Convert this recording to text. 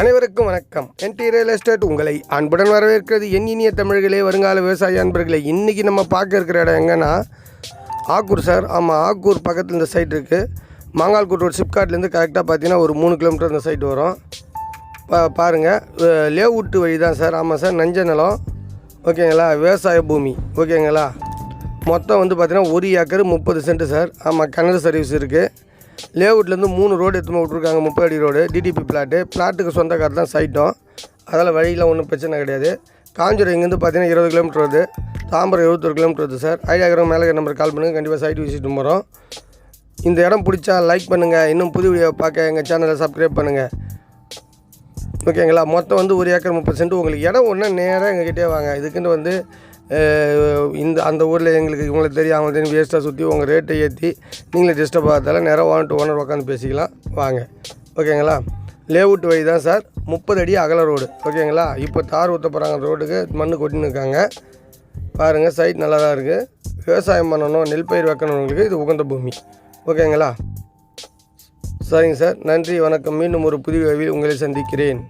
அனைவருக்கும் வணக்கம். என்டி real estate உங்களை அன்புடன் வரவேற்கிறது என் இனிய தமிழர்களே வருங்கால விவசாய அன்பர்களே. இன்றைக்கி நம்ம பார்க்க இருக்கிற இடம் எங்கன்னா ஆக்கூர் சார். ஆமாம் ஆக்கூர் பக்கத்தில் இந்த சைட் இருக்குது மாங்கால்கோட் ரோடு சிப்காட்லேருந்து கரெக்டாக பார்த்தீங்கன்னா ஒரு மூணு கிலோமீட்டர் இந்த சைட் வரும். பா பாருங்கள் லேவுட்டு வழி தான் சார். ஆமாம் சார் நஞ்ச நிலம். ஓகேங்களா? விவசாய பூமி. ஓகேங்களா? மொத்தம் வந்து பார்த்திங்கன்னா ஒரு ஏக்கர் முப்பது சென்ட் சார். ஆமாம் கிணறு சர்வீஸ் இருக்குது லேஅவுட்லேருந்து மூணு ரோடு எடுத்துமா விட்ருக்காங்க முப்பது அடி ரோடு டிடிபி பிளாட்டு பிளாட்டுக்கு சொந்தக்காரர் தான் சைட்டும். அதில் வழியில் ஒன்றும் பிரச்சனை கிடையாது. காஞ்சிரம் இங்கேருந்து பார்த்தீங்கன்னா இருபது கிலோமீட்டர் வருது. தாம்பரம் இருபத்தொரு கிலோமீட்டர் வருது சார் ஐடியாகிரம் மேலே நம்பர் கால் பண்ணுங்கள் கண்டிப்பாக சைட் விசிட் போகிறோம் இந்த இடம் பிடிச்சா லைக் பண்ணுங்கள் இன்னும் புது வீடியோ பார்க்க எங்கள் சேனலை சப்ஸ்கிரைப் பண்ணுங்கள் ஓகேங்களா மொத்தம் வந்து ஒரு ஏக்கர் முப்பது சென்ட் உங்களுக்கு இடம் ஒன்று நேராக எங்ககிட்டே வாங்க. இதுக்குன்னு வந்து இந்த அந்த ஊரில் எங்களுக்கு இவங்களை தெரியும் அவங்க தெரியும் வேஸ்ட்டாக சுற்றி உங்கள் ரேட்டை ஏற்றி நீங்களே டிஸ்டர்ப் ஆகிறதால நேராக வாங்கிட்டு ஓனர் உட்காந்து பேசிக்கலாம். வாங்க. ஓகேங்களா? லேவுட் வழி தான் சார். முப்பது அடி அகல ரோடு ஓகேங்களா? இப்போ தார் ஊற்ற போகிறாங்க ரோடுக்கு மண் கொட்டின்னு இருக்காங்க. பாருங்கள் சைட் நல்லா தான் இருக்குது விவசாயம் பண்ணணும் நெல் பயிர் வைக்கணுங்களுக்கு இது உகந்த பூமி. ஓகேங்களா? சரிங்க சார். நன்றி வணக்கம். மீண்டும் ஒரு புதிய உங்களை சந்திக்கிறேன்.